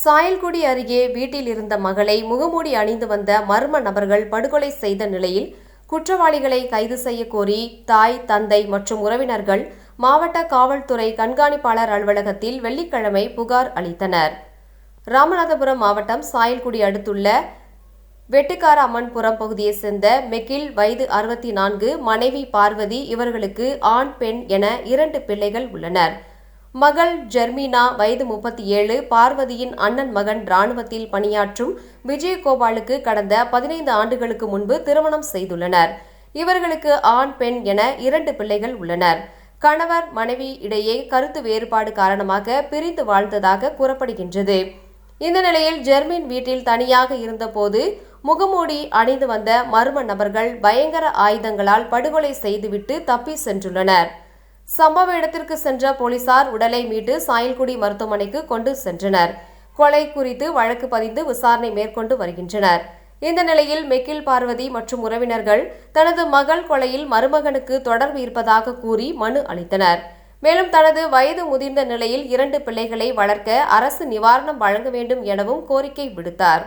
சாயல்குடி அருகே வீட்டில் இருந்த மகளை முகமூடி அணிந்து வந்த மர்ம நபர்கள் படுகொலை செய்த நிலையில் குற்றவாளிகளை கைது செய்ய கோரி தாய் தந்தை மற்றும் உறவினர்கள் மாவட்ட காவல்துறை கண்காணிப்பாளர் அலுவலகத்தில் வெள்ளிக்கிழமை புகார் அளித்தனர். ராமநாதபுரம் மாவட்டம் சாயல்குடி அடுத்துள்ள வெட்டுக்கார அம்மன்புரம் பகுதியைச் சேர்ந்த மெக்கில் வயது அறுபத்தி நான்கு மனைவி பார்வதி இவர்களுக்கு ஆண் பெண் என இரண்டு பிள்ளைகள் உள்ளனர். மகள் ஜெர்மினா வயது முப்பத்தி ஏழு பார்வதியின் அண்ணன் மகன் ராணுவத்தில் பணியாற்றும் விஜயகோபாலுக்கு கடந்த பதினைந்து ஆண்டுகளுக்கு முன்பு திருமணம் செய்துள்ளனர். இவர்களுக்கு ஆண் பெண் என இரண்டு பிள்ளைகள் உள்ளனர். கணவர் மனைவி இடையே கருத்து வேறுபாடு காரணமாக பிரிந்து வாழ்ந்ததாக கூறப்படுகின்றது. இந்த நிலையில் ஜெர்மின் வீட்டில் தனியாக இருந்தபோது முகமூடி அணிந்து வந்த மர்ம நபர்கள் பயங்கர ஆயுதங்களால் படுகொலை செய்துவிட்டு தப்பி சென்றுள்ளனர். சம்பவ இடத்திற்கு சென்ற போலீசார் உடலை மீட்டு சாயல்குடி மருத்துவமனைக்கு கொண்டு சென்றனர். கொலை குறித்து வழக்கு பதிந்து விசாரணை மேற்கொண்டு வருகின்றனர். இந்த நிலையில் மெக்கில் பார்வதி மற்றும் உறவினர்கள் தனது மகள் கொலையில் மருமகனுக்கு தொடர்பு இருப்பதாக கூறி மனு அளித்தனர். மேலும் தனது வயது முதிர்ந்த நிலையில் இரண்டு பிள்ளைகளை வளர்க்க அரசு நிவாரணம் வழங்க வேண்டும் எனவும் கோரிக்கை விடுத்தார்.